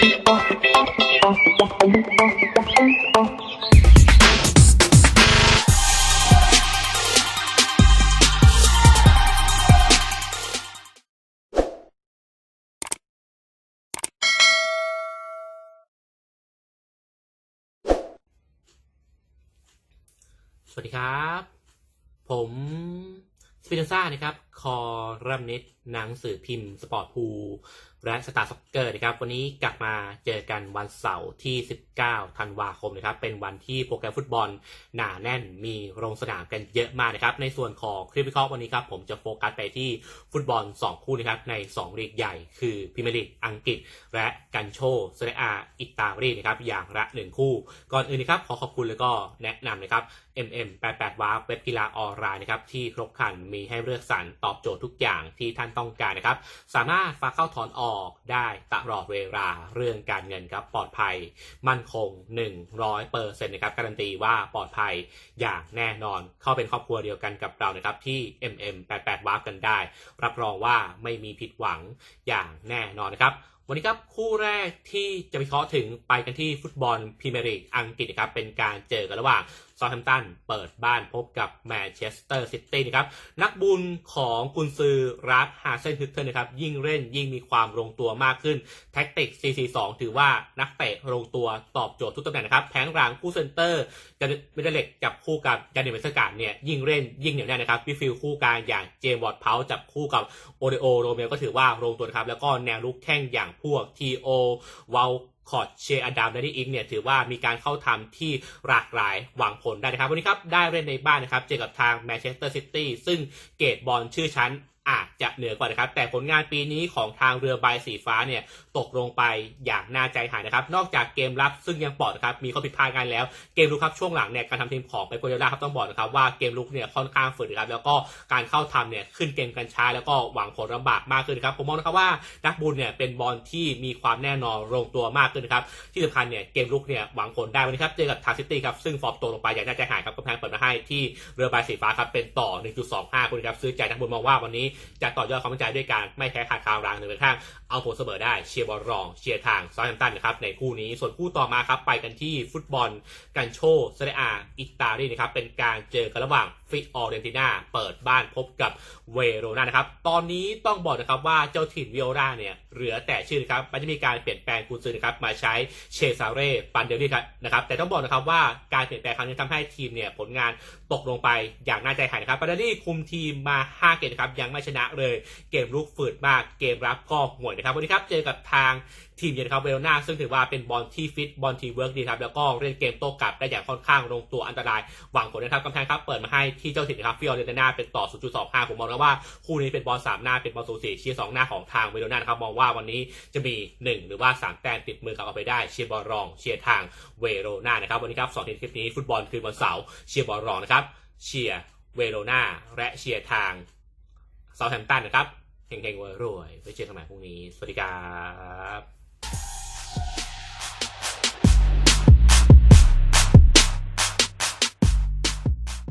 สวัสดีครับ ผมสปินซ่านะครับคอรัมนิตหนังสือพิมพ์สปอร์ตพูและสตาร์ซ็อกเกอร์นะครับ วันนี้กลับมาเจอกันวันเสาร์ที่ 19 ธันวาคมนะครับ เป็นวันที่โปรแกรมฟุตบอลหนาแน่นมีโรงสนามกันเยอะมากนะครับ ในส่วนของคลิปวิเคราะห์วันนี้ครับ ผมจะโฟกัสไปที่ฟุตบอล 2 คู่นะครับ ใน 2 ลีกใหญ่ คือพรีเมียร์ลีกอังกฤษ และกันโชเซเรียอาอิตาลีนะครับ อย่างละ 1 คู่ ก่อนอื่นนะครับขอขอบคุณแล้วก็แนะนำนะครับ MM88 วาร์ปเว็บกีฬาออนไลน์นะครับที่ครบครันมีให้เลือกสรรตอบโจทย์ทุกอย่างที่ท่านต้องการนะครับ สามารถฝากเข้าถอนออกได้ตลอดเวลาเรื่องการเงินครับปลอดภัยมั่นคง 100เปอร์เซ็นต์นะครับการันตีว่าปลอดภัยอย่างแน่นอนเข้าเป็นครอบครัวเดียวกันกับเรานะครับที่ MM88 วาร์ปกันได้ รับรองว่าไม่มีผิดหวังอย่างแน่นอนนะครับวันนี้ครับคู่แรกที่จะวิเคราะห์ถึงไปกันที่ฟุตบอลพรีเมียร์ลีกอังกฤษนะครับเป็นการเจอกันระหว่าง ซา u t แฮมตันเปิดบ้านพบกับแมนเชสเตอร์ซิตี้นะครับ นักบุญของกุนซือรักฮาเซนฮึกเทนนะครับ ยิ่งเล่นยิ่งมีความลงตัวมากขึ้น แท็กติก 442 ถือว่านักเตะลงตัวตอบโจทย์ทุกตำแหน่งนะครับ แผงหลังคู่เซนเตอร์จะเมเดเล็กจับคู่กับยานิเมสกาดเนี่ยยิ่งเล่นยิ่งเหนียวแน่นนะครับพี่ฟิลคู่กลางอย่างเจมส์วอร์ดเพาจับคู่กับโอเดโอโรเมลก็ถือว่าลงตัวนะครับแล้วก็แนวลุกแข้งอย่างพวกทีโอวาลคอร์ดเชอดัมและนีอิงเนี่ยถือว่ามีการเข้าทำที่หลากหลายหวังผลได้นะครับ วันนี้ครับได้เล่นในบ้านนะครับ เจอกับทางแมนเชสเตอร์ซิตี้ซึ่งเกตบอลชื่อชั้นอาจจะเหนือกว่านะครับ แต่ผลงานปีนี้ของทางเรือใบสีฟ้าเนี่ยตกลงไปอย่างน่าใจหายนะครับ นอกจากเกมรับซึ่งยังปลอดนะครับมีข้อผิดพลาดกันแล้ว เกมลุกครับช่วงหลังเนี่ยการทำทีมของไปโกเดล่าครับต้องบอกนะครับว่าเกมลุกเนี่ยค่อนข้างฝืนนะครับแล้วก็การเข้าทำเนี่ยขึ้นเกมกันช้าแล้วก็หวังผลลำบากมากขึ้นนะครับผมมองนะครับว่านักบุญเนี่ยเป็นบอลที่มีความแน่นอนลงตัวมากขึ้นนะครับที่สำคัญเนี่ยเกมลุกเนี่ยหวังผลได้วันนี้ครับเจอกับทางซิตี้ครับซึ่งฟอร์มตกลงไปอย่างน่าใจหายครับกำแพงเปิดมาให้ที่เรือใบสีฟ้าครับเป็นต่อ 1.25คุณครับซื้อใจนักบุญมองว่าวันนี้จะต่อยอดความมั่นใจด้วยการไม่แพ้ขาดคาวรางหนึ่งเป็นข้างเอาผลเสมอได้เชียร์บอลรอง เชียร์ทางซา u t แฮมตันนะครับในคู่นี้ส่วนคู่ต่อมาครับไปกันที่ฟุตบอลกันโชเซเรียอาอิตาลีนะครับเป็นการเจอกันระหว่างฟิออเรนติน่าเปิดบ้านพบกับเวโรนานะครับตอนนี้ต้องบอกนะครับว่าเจ้าถิ่นวิโอราเนี่ยเหลือแต่ชื่อนะครับมันจะมีการเปลี่ยนแปลงกุญซือนะครับมาใช้เชซาเร่ปันเดลลี่ครับนะครับแต่ต้องบอกนะครับว่าการเปลี่ยนแปลงครั้งนี้ทำให้ทีมเนี่ยผลงานตกลงไปอย่างน่าใจหายนะครับปันเดลลี่คุมทีมมา 5 เกมครับยังไม่ชนะเลย เกมลุกฝืดมากเกมรับก็ห่วยนะครับวันนี้ครับเจอกับทางทีมเยือนครับเวโรนาซึ่งถือว่าเป็นบอลที่ฟิตบอลทีเวิร์กดีครับแล้วก็เล่นเกมโต้กลับได้อย่างค่อนข้างลงตัวอันตรายหวังผลนะครับกำแพงครับเปิดมาให้ที่เจ้าถิ่นนะครับฟิออเรนติน่าเป็นต่อ 0.25 ผมมองแล้วว่าคู่นี้เป็นบอลสามหน้าเป็นบอลสูสีเชียร์สองหน้าของทางเวโรนาครับมองว่าวันนี้จะมี 1 หรือว่า 3 แต้มติดมือกลับเอาไปได้เชียร์บอลรอง เชียร์ทางเวโรนานะครับวันนี้ครับสองทีมคลิปนี้ฟุตบอลคืนวันเสาร์เชียร์บอลรองนะครับเชียร์เวโรนาและเชียร์ทาง เซาแฮมป์ตันนะครับเฮงๆรวยๆไว้เจอกันใหม่พรุ่งนี้ สวัสดีครับ